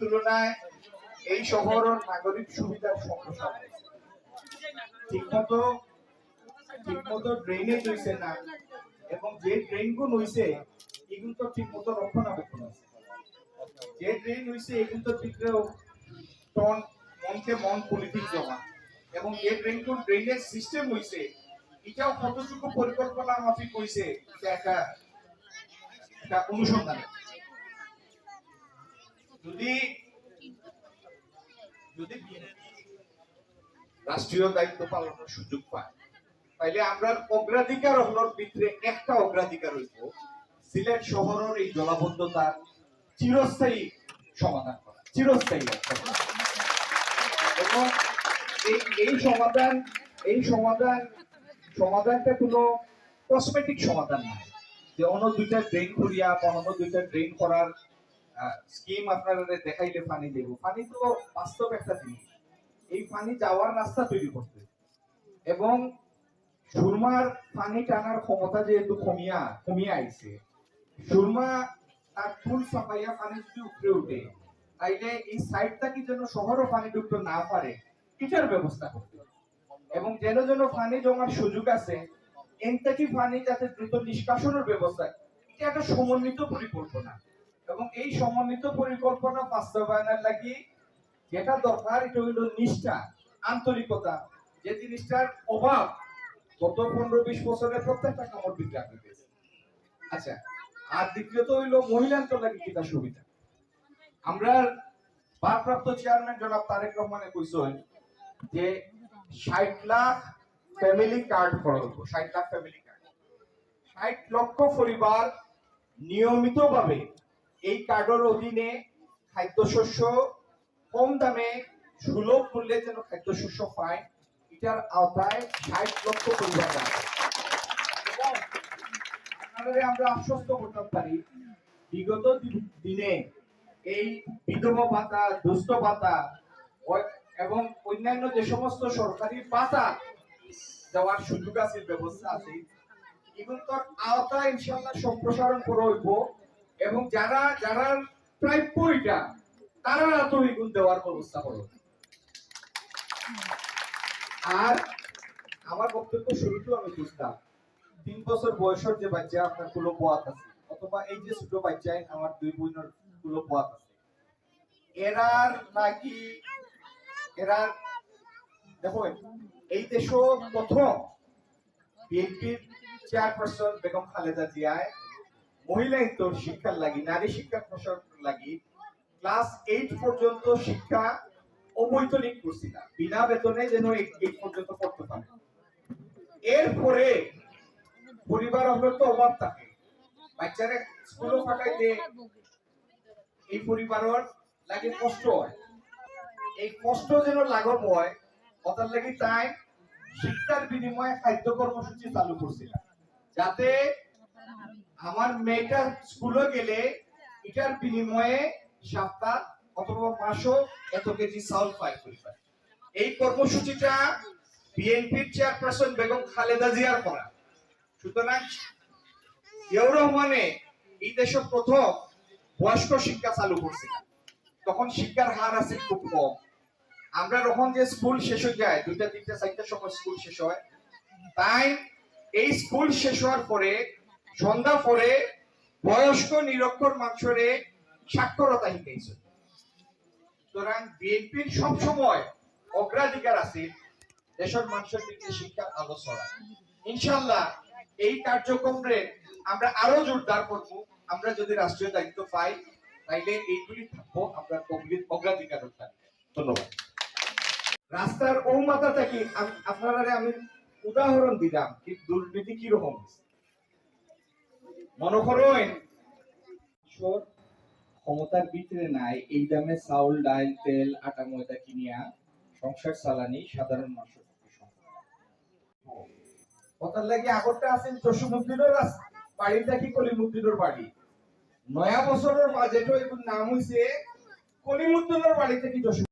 তুলনায় এই শহরের নাগরিক সুবিধার হয়েছে। ঠিকমতো ঠিকমতো না এবং যে ড্রেনগুলো হইছে এগুলো তো ঠিকমতো রক্ষণাবেক্ষণ আছে। যে ড্রেন এগুলো তো ভিতরেও টন, মনকে মন পলিথিন জমা। এবং যে ড্রেনগুলো ড্রেনেজ সিস্টেম হইছে, এটাও কতটুকু পরিকল্পনা মাফিক হইছে, এটা একটা অনুসন্ধান। যদি যদি রাষ্ট্রীয় দায়িত্ব পালনের সুযোগ পায়, তাইলে আমরা অগ্রাধিকার হলোর ভিতরে একটা অগ্রাধিকার হইব, সিলেট শহরের এই জলাবদ্ধতার চিরস্থায়ী সমাধান করা, চিরস্থায়ী এই এই সমাধান এই সমাধান সমাধানটা কোনো কসমেটিক সমাধান নয়। যে অন্য দুইটা ড্রেন করিয়া বা অন্য দুইটা ড্রেন করার স্কিম আপনারা দেখাইলে পানি দেব। পানি তো বাস্তব একটা জিনিস। এই পানি যাওয়ার রাস্তা তৈরি করতে। এবং সুরমার পানি টানার ক্ষমতা যেহেতু কমিয়া কমিয়া আইছে, সুরমা তার ফুল সাফাইয়া পানি যদি উপরে উঠে, তাইলে এই সাইডটা কি যেন শহরও পানি ঢুকতে না পারে, এটার ব্যবস্থা করতে। এবং যেন যেন পানি জমার সুযোগ আছে এন থেকে পানি যাতে দ্রুত নিষ্কাশনের ব্যবস্থা, এটা একটা সমন্বিত পরিকল্পনা। এবং এই সমন্বিত পরিকল্পনা বাস্তবায়নের লাগি যেটা দরকার, এটা হইল নিষ্ঠা, আন্তরিকতা। যে জিনিসটার অভাব গত পনেরো বিশ বছরে প্রত্যেকটা কামড় বিক্রি হইতেছে আচ্ছা আর দ্বিতীয়ত হইল মহিলান্তর লাগি কিতা সুবিধা? আমরা ভারপ্রাপ্ত চেয়ারম্যান জনাব তারেক রহমানে কইছেন যে ষাট লাখ ফ্যামিলি কার্ড করব ষাট লাখ ফ্যামিলি কার্ড। ষাট লক্ষ পরিবার নিয়মিতভাবে এই কার্ডের অধীনে খাদ্যশস্য কম দামে সুলভ মূল্যে যেন খাদ্যশস্য পায়, এটার আওতায় ষাট লক্ষ পরিবার আমরা আশ্বস্ত করতে পারি, বিগত দিনে এই বিধবা ভাতা, দুস্থ ভাতা এবং অন্যান্য যে সমস্ত সরকারি ভাতা দেওয়ার সুযোগ আছে, ব্যবস্থা আছে এগুলো তো আওতা ইনশাল্লাহ সম্প্রসারণ করে এবং যারা যারা প্রাপ্য এটা তারা তো এগুলো দেওয়ার ব্যবস্থা করবে আর আমার বক্তব্য শুরুতেও আমি বুঝতাম, তিন বছর বয়সের যে বাচ্চা আপনার কুলো পোয়াত আছে, অথবা এই যে ছোট বাচ্চায় আমার দুই বোনের কুলো পোয়াত আছে, এরার নাকি এরার, দেখো, এই দেশ প্রথম বিএনপির চেয়ারপারসন বেগম খালেদা জিয়ায় মহিলা ইন্তর শিক্ষার লাগি, নারী শিক্ষা প্রসার লাগি ক্লাস এইট পর্যন্ত শিক্ষা অবৈতনিক করছিল বিনা বেতনে যেন এইট পর্যন্ত পড়তে পারে। এরপরে পরিবার আমরা তো অভাব থাকে। এই পরিবারের লাগে কষ্ট হয়। এই কষ্ট যেন লাঘব হয়, কথার লাগি তাই শিক্ষার বিনিময়ে খাদ্য কর্মসূচি চালু করছিল যাতে আমার মেয়েটা স্কুলে গেলে এটার বিনিময়ে সপ্তাহ অথবা মাসও এত কেজি চাউল পাই এই কর্মসূচিটা বিএনপির চেয়ারপারসন বেগম খালেদা জিয়ার করা। সুতরাং জিয়াউর রহমানে এই দেশে প্রথম বয়স্ক শিক্ষা চালু করছিল তখন শিক্ষার হার আছে খুব কম। আমরা যখন যে স্কুল শেষ হয়ে যায়, দুইটা, তিনটা চারটার সময় স্কুল শেষ হয়, তাই এই স্কুল শেষ হওয়ার পরে সন্ধ্যা পরে বয়স্ক নিরক্ষর মানুষরে সাক্ষরতা শিখাইছে সুতরাং বিএনপির সব সময় অগ্রাধিকার আছে দেশের মানুষের দিকে শিক্ষার আলো ছড়ায় ইনশাল্লাহ এই কার্যক্রমে আমরা আরও জোরদার করব। আমরা যদি রাষ্ট্রীয় দায়িত্ব পাই, তাইলে এইগুলি থাকব আমরা অগ্রি- অগ্রাধিকার ধন্যবাদ। রাস্তার ও মাথা থেকে আপনারা আমি উদাহরণ দিলাম কি দুর্নীতি কি রকম মনে করেন ক্ষমতার ভিতরে নাই, এই দামে চাউল, ডাল, তেল, আটা, ময়দা কিনিয়া সংসার চালানি সাধারণ না। কথার লাগি আগরটা আছেন জসীমুদ্দিনের রাস- বাড়িটা কি কলিমুদ্দিনের বাড়ি নয়া বছরের বাজেটও এগুলো নাম হইছে কলিমুদ্দিনের বাড়ি থেকে জসীম